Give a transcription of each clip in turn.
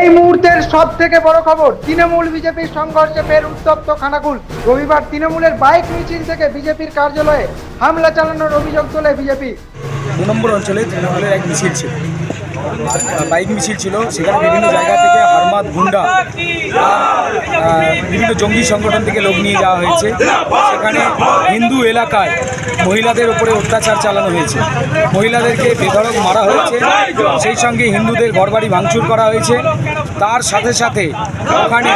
এই মুহূর্তের সব থেকে বড় খবর, তৃণমূল বিজেপির সংঘর্ষে ফের উত্তপ্ত খানাকুল। রবিবার তৃণমূলের বাইক মিছিল থেকে বিজেপির কার্যালয়ে হামলা চালানোর অভিযোগ তোলে বিজেপি। দু নম্বর অঞ্চলে তৃণমূলের এক মিছিল ছিল। বাইক মিছিল ছিল, সেখানে বিভিন্ন জায়গা থেকে হারমাত গুন্ডা বিভিন্ন জঙ্গি সংগঠন থেকে লোক নিয়ে যাওয়া হয়েছে। সেখানে হিন্দু এলাকায় মহিলাদের উপরে অত্যাচার চালানো হয়েছে। মহিলাদেরকে বেধড়ক মারা হয়েছে। সেই সঙ্গে হিন্দুদের ঘরবাড়ি ভাঙচুর করা হয়েছে। তার সাথে সাথে ওখানে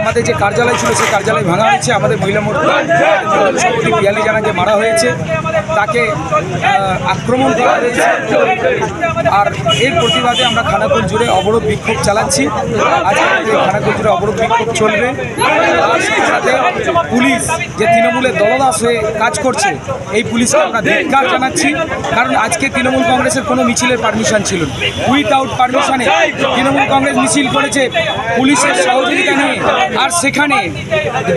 আমাদের যে কার্যালয় ছিল, সেই কার্যালয় ভাঙা হয়েছে। আমাদের মহিলা সভাপতি পিয়ালি জানাকে মারা হয়েছে। তাকে আক্রমণ করা হয়েছে। আর এর প্রতিবাদে আমরা খানাকুল জুড়ে অবরোধ বিক্ষোভ চালাচ্ছি। আজ আমাদের খানাকুল অবরোধ বিক্ষোভ চলবে। সাথে পুলিশ যে তৃণমূলের দলদাস হয়ে কাজ করছে, এই পুলিশকে আমরা ধিক্কার জানাচ্ছি। কারণ আজকে তৃণমূল কংগ্রেসের কোনো মিছিলের পারমিশন ছিল না। উইথআউট পারমিশনে তৃণমূল কংগ্রেস মিছিল করেছে, পুলিশের সহযোগিতা নিয়ে। আর সেখানে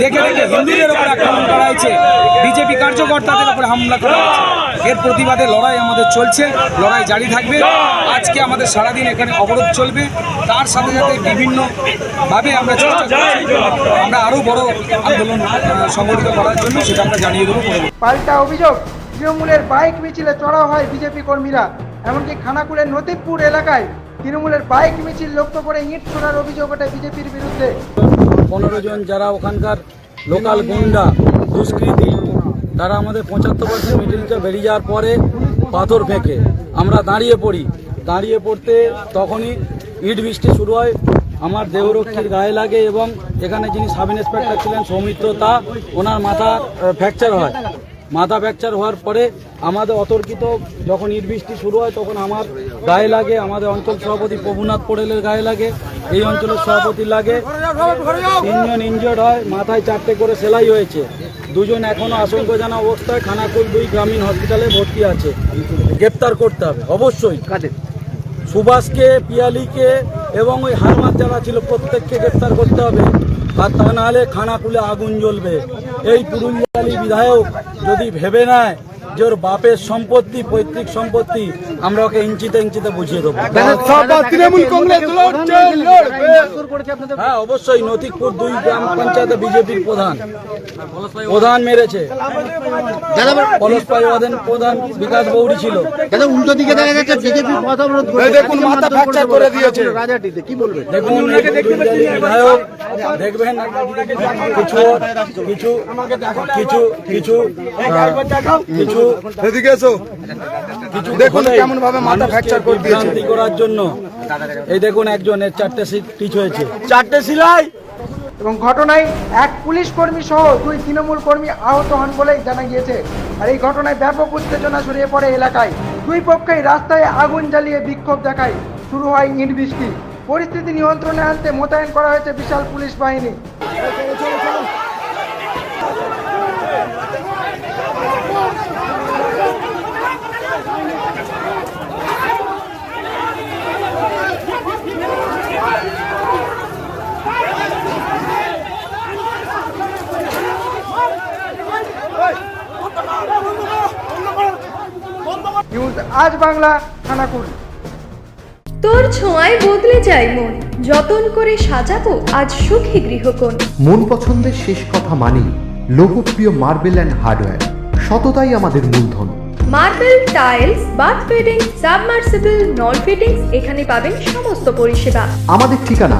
দেখে দেখে হিন্দুদের ওপর আক্রমণ করা হয়েছে। বিজেপি কার্যকর্তাদের উপর হামলা করা হয়েছে। এর প্রতিবাদে লড়াই আমাদের চলছে লড়াই জারি থাকবে। আজকে আমাদের সারাদিন এখানে অবরোধ চলবে। তার সাথে সাথে বিভিন্নভাবে আমরা চেষ্টা করছি আমরা আরও বড় আন্দোলন সংগঠিত করার জন্য সেটা আমরা জানিয়ে দেবো পাল্টা অভিযোগ তৃণমূলের বাইক মিছিলে চড়াও হয় বিজেপি কর্মীরা এমনকি খানাকুলের নদীপুর এলাকায় তৃণমূলের বাইক মিছিল লক্ষ্য করে ইট ছোড়ার অভিযোগ ওঠে বিজেপির বিরুদ্ধে। পনেরো জন যারা ওখানকার লোকাল গুন্ডা দুষ্কৃতী তারা আমাদের পঁচাত্তর পার্সেন্ট মিডিলটা বেরিয়ে যাওয়ার পরে পাথর ফেঁকে। আমরা দাঁড়িয়ে পড়ি। দাঁড়িয়ে পড়তে তখনই ইট বৃষ্টি শুরু হয়। আমার দেহরক্ষীর গায়ে লাগে এবং এখানে যিনি সাব ইন্সপেক্টর ছিলেন সৌমিত্র, তা ওনার মাথা ফ্র্যাকচার হয়। মাথা ফ্র্যাকচার হওয়ার পরে আমাদের অতর্কিত যখন ইট বৃষ্টি শুরু হয়, তখন আমার গায়ে লাগে। আমাদের অঞ্চল সভাপতি প্রভুনাথ পোড়েলের গায়ে লাগে। এই অঞ্চলের সভাপতি লাগে। তিনজন ইনজিওর্ড হয়। মাথায় চারটে করে সেলাই হয়েছে। দুজন এখনও আশঙ্কাজনক অবস্থায় খানাকুল দুই গ্রামীণ হসপিটালে ভর্তি আছে। গ্রেপ্তার করতে হবে অবশ্যই। কাদের? সুভাষকে পিয়ালিকে এবং ওই হারমার যারা ছিল প্রত্যেককে গ্রেপ্তার করতে হবে। আর তা নাহলে খানাকুলে আগুন জ্বলবে। এই পুরুলিয়ালি বিধায়ক যদি ভেবে নেয় যে ওর বাপের সম্পত্তি পৈতৃক সম্পত্তি আমরা ওকে ইঞ্চিতে ইঞ্চিতে বুঝিয়ে দেবো। হ্যাঁ অবশ্যই নতিকপুর দুই গ্রাম পঞ্চায়েতে বিজেপির প্রধান। প্রধান মেরেছে। প্রধান বিকাশ বৌড়ি ছিল। দাদা উল্টো দিকে দেখা যাচ্ছে বিজেপি পথ অবরোধ দেখুন মাথা ফ্র্যাকচার করে দিয়েছে। রাজাটিতে কি বলবে দেখুন বিধায়ক দেখবেন কিছু কিছু কিছু কিছু কিছু এদিকে এসো। দেখুন কেমন ভাবে মাথা fracture করে দিয়েছে। করার জন্য এই দেখুন একজনের চারটে টিচ হয়েছে। চারটে সিলাই? এবং ঘটনায় এক পুলিশ কর্মী সহ দুই তৃণমূল কর্মী আহত হন বলেই জানা গিয়েছে। আর এই ঘটনায় ব্যাপক উত্তেজনা ছড়িয়ে পড়ে এলাকায়। দুই পক্ষই রাস্তায় আগুন জ্বালিয়ে বিক্ষোভ দেখায়। শুরু হয় ইট বৃষ্টি। পরিস্থিতি নিয়ন্ত্রণে আনতে মোতায়েন করা হয়েছে বিশাল পুলিশ বাহিনী। আজ বাংলা খানাকুল তোর ছোঁয়ায় বদলে যায় মন। যতন করে সাজাবো আজ সুখী গৃহকোণ। মন পছন্দের শেষ কথা মানি লোকপ্রিয় মার্বেল অ্যান্ড হার্ডওয়্যার। সততাই আমাদের মূলধন। Marble tiles bath fitting submersible নল ফিটিংস এখানে পাবেন সমস্ত পরিষেবা। আমাদের ঠিকানা